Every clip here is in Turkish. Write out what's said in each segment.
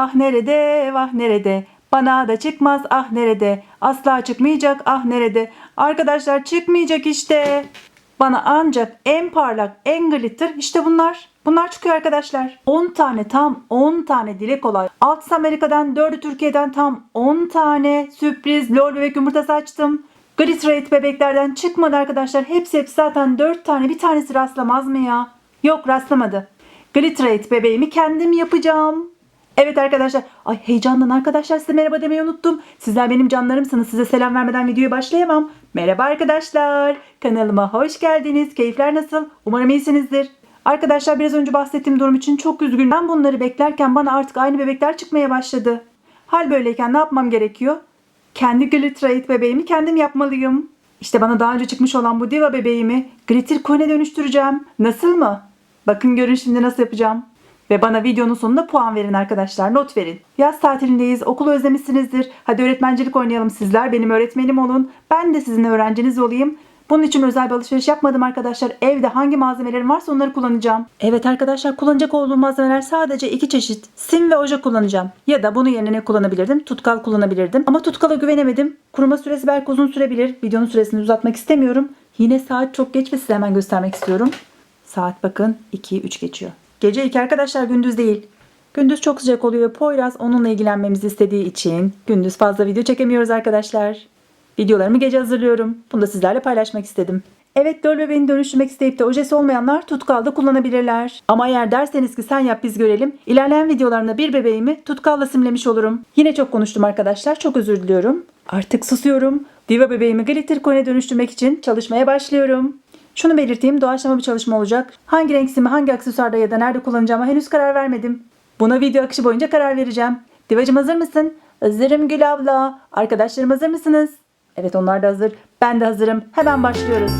Ah nerede vah nerede bana da çıkmaz ah nerede asla çıkmayacak ah nerede arkadaşlar çıkmayacak işte bana ancak en parlak en glitter işte bunlar bunlar çıkıyor arkadaşlar 10 tane tam 10 tane dile kolay 6 Amerika'dan 4'ü Türkiye'den tam 10 tane sürpriz lol bebek yumurtası açtım Glitterate bebeklerden çıkmadı arkadaşlar. Hepsi hepsi zaten 4 tane. Bir tanesi rastlamaz mı ya? Yok rastlamadı. Glitterate bebeğimi kendim yapacağım. Evet arkadaşlar. Ay heyecandan arkadaşlar size merhaba demeyi unuttum. Sizler benim canlarımsınız. Size selam vermeden videoya başlayamam. Merhaba arkadaşlar. Kanalıma hoş geldiniz. Keyifler nasıl? Umarım iyisinizdir. Arkadaşlar biraz önce bahsettiğim durum için çok üzgünüm. Ben bunları beklerken bana artık aynı bebekler çıkmaya başladı. Hal böyleyken ne yapmam gerekiyor? Kendi Glitterate bebeğimi kendim yapmalıyım. İşte bana daha önce çıkmış olan bu Diva bebeğimi Glitter Coin'e dönüştüreceğim. Nasıl mı? Bakın görün şimdi nasıl yapacağım. Ve bana videonun sonunda puan verin arkadaşlar. Not verin. Yaz tatilindeyiz. Okul özlemişsinizdir. Hadi öğretmencilik oynayalım sizler. Benim öğretmenim olun. Ben de sizin öğrenciniz olayım. Bunun için özel bir alışveriş yapmadım arkadaşlar. Evde hangi malzemelerim varsa onları kullanacağım. Evet arkadaşlar kullanacak olduğum malzemeler sadece iki çeşit. Sim ve oje kullanacağım. Ya da bunun yerine ne kullanabilirdim? Tutkal kullanabilirdim. Ama tutkala güvenemedim. Kuruma süresi belki uzun sürebilir. Videonun süresini uzatmak istemiyorum. Yine saat çok geç ve size hemen göstermek istiyorum. Saat bakın 2-3 geçiyor. Gece 2 arkadaşlar gündüz değil. Gündüz çok sıcak oluyor. Poyraz onunla ilgilenmemizi istediği için gündüz fazla video çekemiyoruz arkadaşlar. Videolarımı gece hazırlıyorum. Bunu da sizlerle paylaşmak istedim. Evet döl bebeğini dönüştürmek isteyip de ojesi olmayanlar tutkalda kullanabilirler. Ama eğer derseniz ki sen yap biz görelim. İlerleyen videolarımda bir bebeğimi tutkalla simlemiş olurum. Yine çok konuştum arkadaşlar. Çok özür diliyorum. Artık susuyorum. Diva bebeğimi glitter coin'e dönüştürmek için çalışmaya başlıyorum. Şunu belirteyim doğaçlama bir çalışma olacak. Hangi renk simi hangi aksesuarda ya da nerede kullanacağıma henüz karar vermedim. Buna video akışı boyunca karar vereceğim. Divacım hazır mısın? Hazırım Gül abla. Arkadaşlarım hazır mısınız? Evet onlar da hazır. Ben de hazırım. Hemen başlıyoruz.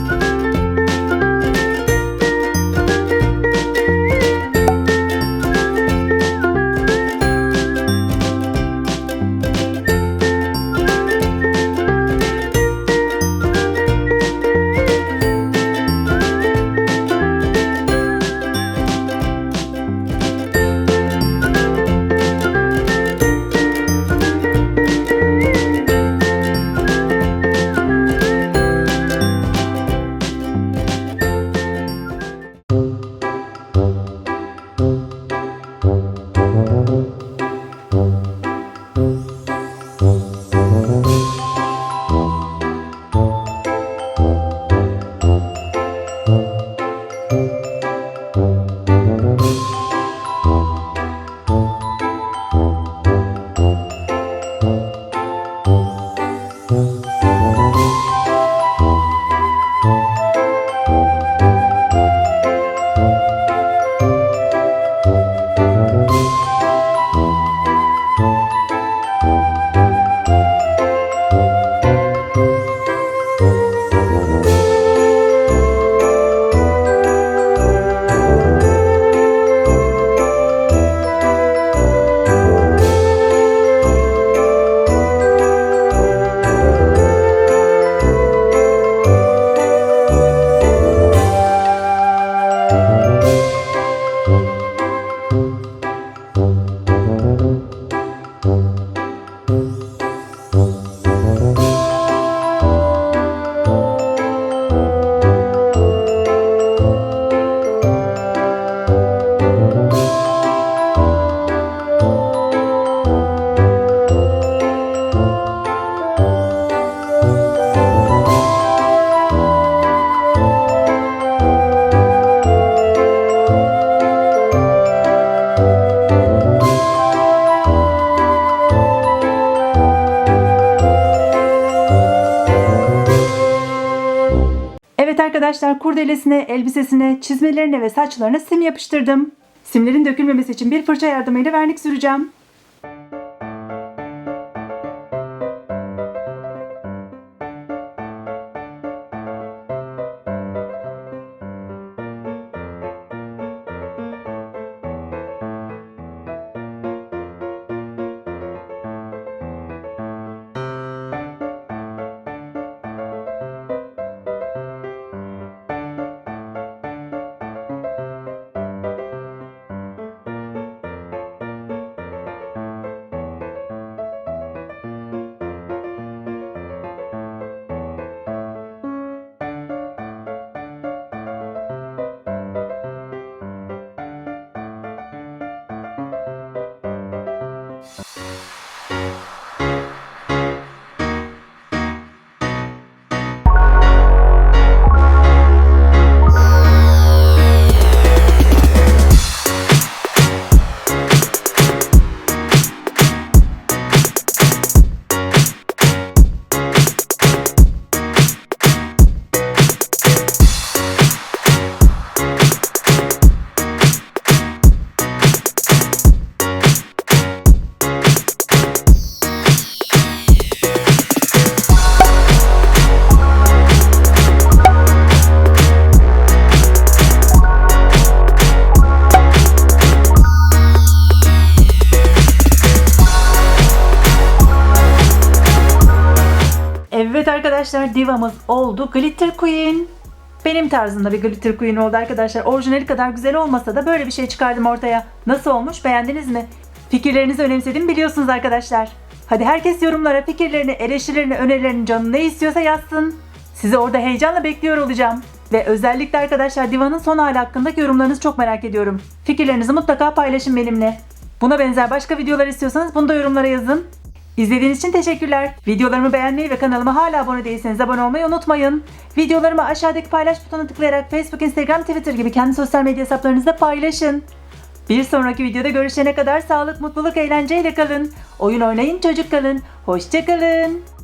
Evet arkadaşlar kurdelesine, elbisesine, çizmelerine ve saçlarına sim yapıştırdım. Simlerin dökülmemesi için bir fırça yardımıyla vernik süreceğim. Arkadaşlar divamız oldu. Glitter Queen. Benim tarzımda bir Glitter Queen oldu arkadaşlar. Orijinali kadar güzel olmasa da böyle bir şey çıkardım ortaya. Nasıl olmuş beğendiniz mi? Fikirlerinizi önemsedim biliyorsunuz arkadaşlar. Hadi herkes yorumlara fikirlerini, eleştirilerini, önerilerini canı ne istiyorsa yazsın. Sizi orada heyecanla bekliyor olacağım. Ve özellikle arkadaşlar divanın son hali hakkındaki yorumlarınızı çok merak ediyorum. Fikirlerinizi mutlaka paylaşın benimle. Buna benzer başka videolar istiyorsanız bunu da yorumlara yazın. İzlediğiniz için teşekkürler. Videolarımı beğenmeyi ve kanalıma hala abone değilseniz abone olmayı unutmayın. Videolarımı aşağıdaki paylaş butonuna tıklayarak Facebook, Instagram, Twitter gibi kendi sosyal medya hesaplarınızda paylaşın. Bir sonraki videoda görüşene kadar sağlık, mutluluk, eğlenceyle kalın. Oyun oynayın, çocuk kalın. Hoşçakalın.